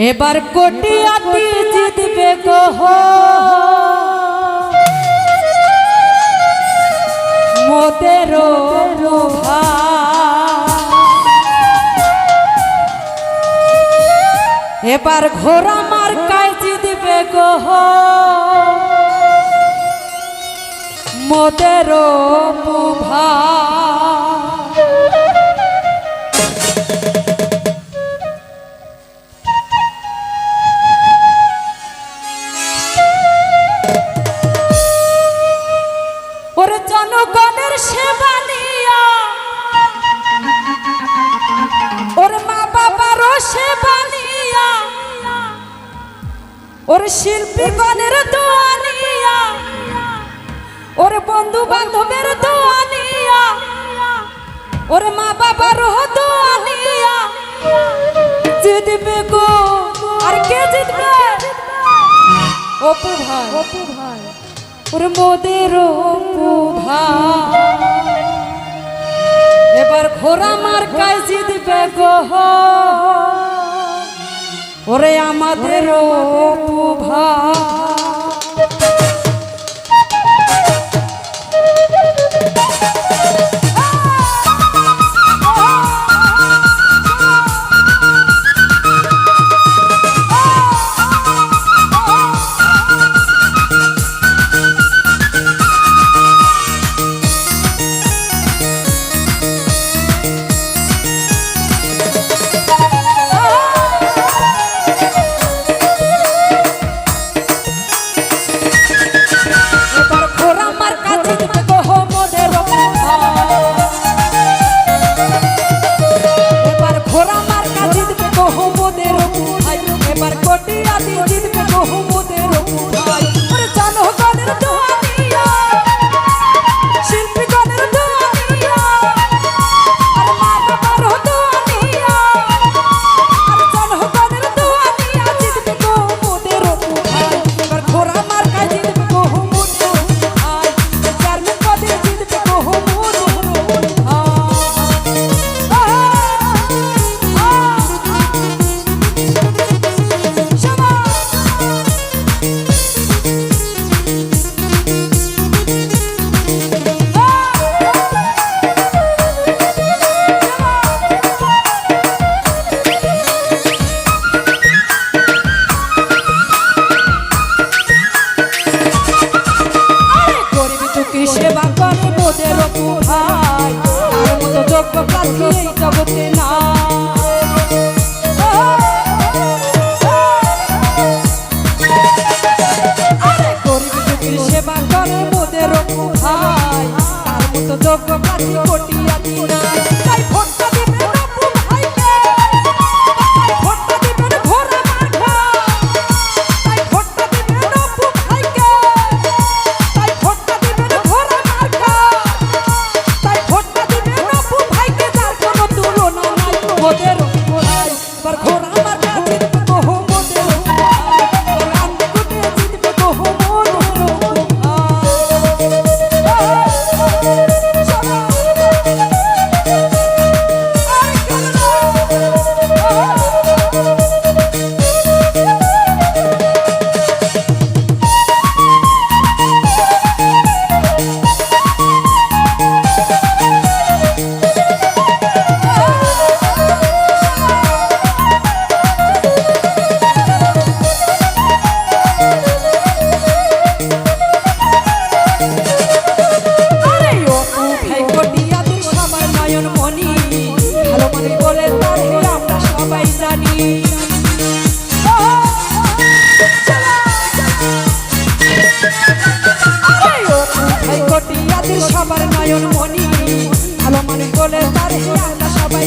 এবার কোটি কটিয়াটি জিতবে কহ মোদের এবার ঘোড়া মার কায় জিতবে কহ মোদের ভা ওর শিল্পী গণের দোয়ানিয়া ওর বন্ধু বান্ধবের দোয়ানিয়া ওর মা বাবার দোয়ানিয়া জিতবে গো, আর কে জিতবে? অপু ভাই অপু ভাই ওর মোদের অপু ভাই এবার ঘোড়া মার্কায় জিতবে গো। ওরে আমাদের ভাই মোদের ভাই এবার কটি গানের দোয়া put সবার নয়ন মনি। ভালো মানুষ বলে তার সবাই